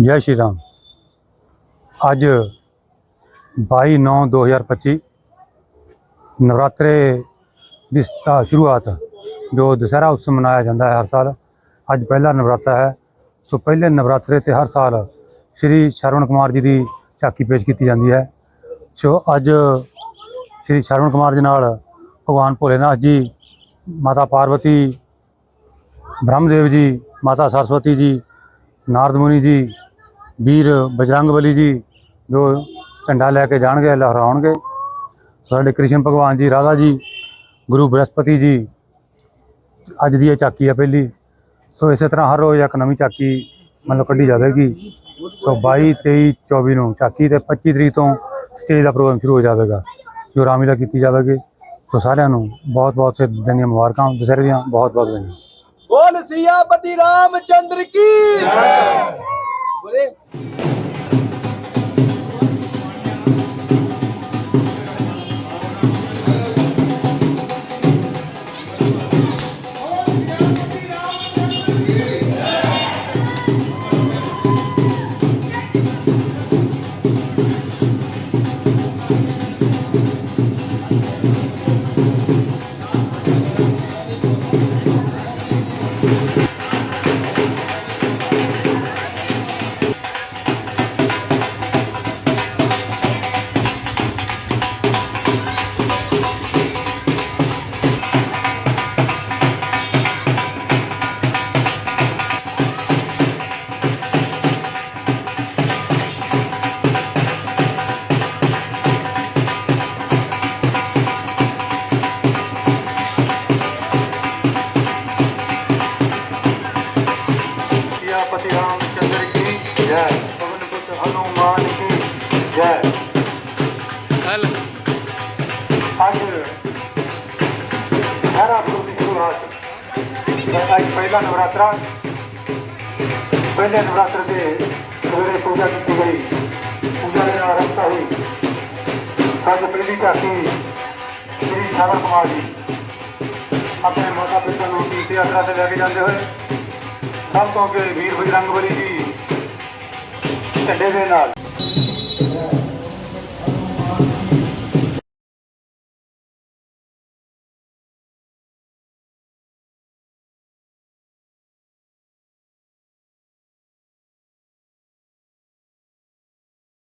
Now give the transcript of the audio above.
ਜੈ ਸ਼੍ਰੀ ਰਾਮ। ਅੱਜ 22/9/2025 ਨਵਰਾਤਰੇ ਦੀ ਸ਼ੁਰੂਆਤ, ਜੋ ਦੁਸਹਿਰਾ ਉਤਸਵ ਮਨਾਇਆ ਜਾਂਦਾ ਹੈ ਹਰ ਸਾਲ। ਅੱਜ ਪਹਿਲਾ ਨਵਰਾਤਰਾ ਹੈ। ਸੋ ਪਹਿਲੇ ਨਵਰਾਤਰੇ ਤੇ ਹਰ ਸਾਲ ਸ੍ਰੀ ਸ਼ਰਵਣ ਕੁਮਾਰ ਜੀ ਦੀ ਝਾਕੀ ਪੇਸ਼ ਕੀਤੀ ਜਾਂਦੀ ਹੈ। ਸੋ ਅੱਜ ਸ੍ਰੀ ਸ਼ਰਵਣ ਕੁਮਾਰ ਜੀ ਨਾਲ ਭਗਵਾਨ ਭੋਲੇਨਾਥ ਜੀ, ਮਾਤਾ ਪਾਰਵਤੀ, ਬ੍ਰਹਮਦੇਵ ਜੀ, ਮਾਤਾ ਸਰਸਵਤੀ ਜੀ ਨਾਰਦਮੁਨੀ ਜੀ, ਵੀਰ ਬਜਰੰਗ ਬਲੀ ਜੀ, ਜੋ ਝੰਡਾ ਲੈ ਕੇ ਜਾਣਗੇ, ਲਹਿਰਾਉਣਗੇ। ਸਾਡੇ ਕ੍ਰਿਸ਼ਨ ਭਗਵਾਨ ਜੀ, ਰਾਧਾ ਜੀ, ਗੁਰੂ ਬ੍ਰਹਸਪਤੀ ਜੀ, ਅੱਜ ਦੀ ਇਹ ਝਾਕੀ ਆ ਪਹਿਲੀ। ਸੋ ਇਸੇ ਤਰ੍ਹਾਂ ਹਰ ਰੋਜ਼ ਇੱਕ ਨਵੀਂ ਝਾਕੀ ਮਤਲਬ ਕੱਢੀ ਜਾਵੇਗੀ। ਸੋ 22 23 24 ਨੂੰ ਝਾਕੀ ਤੇ 25 ਤਰੀਕ ਤੋਂ ਸਟੇਜ ਦਾ ਪ੍ਰੋਗਰਾਮ ਸ਼ੁਰੂ ਹੋ ਜਾਵੇਗਾ, ਜੋ ਰਾਮੀਲਾ ਕੀਤੀ ਜਾਵੇਗੀ। ਸੋ ਸਾਰਿਆਂ ਨੂੰ ਬਹੁਤ ਬਹੁਤ ਸੇ ਦਿਨ ਦੀਆਂ ਮੁਬਾਰਕਾਂ, ਦਸਹਿਰੇ ਦੀਆਂ ਬਹੁਤ ਬਹੁਤ ਵਧਾਈਆਂ। बोल सियापति रामचंद्र की बोले ਹਨੂਮਾਨ ਕੀ ਜੈ ਅੱਜ ਸਾਰਾ ਗੁਰੂ ਦੀ ਸ਼ੁਰੂਆਤ ਪਹਿਲਾ ਨਵਰਾਤਰਾ ਪਹਿਲੇ ਨਵਰਾਤਰ ਦੇ ਸਵੇਰੇ ਪੂਜਾ ਕੀਤੀ ਗਈ ਪੂਜਾ ਦੇ ਨਾਲ ਰਸਤਾ ਹੋਈ ਸਾਡੇ ਪ੍ਰਿਥੀ ਘਾਟੀ ਸ੍ਰੀ ਸਾਵਰ ਕੁਮਾਰ ਜੀ ਆਪਣੇ ਮਾਤਾ ਪਿਤਾ ਨੂੰ ਤੀਰਥ ਯਾਤਰਾ ਤੇ ਲੈ ਕੇ ਜਾਂਦੇ ਹੋਏ? ਸਭ ਤੋਂ ਅੱਗੇ ਵੀਰ ਬਜਰੰਗ ਬਲੀ ਜੀ ਝੰਡੇ ਦੇ ਨਾਲ।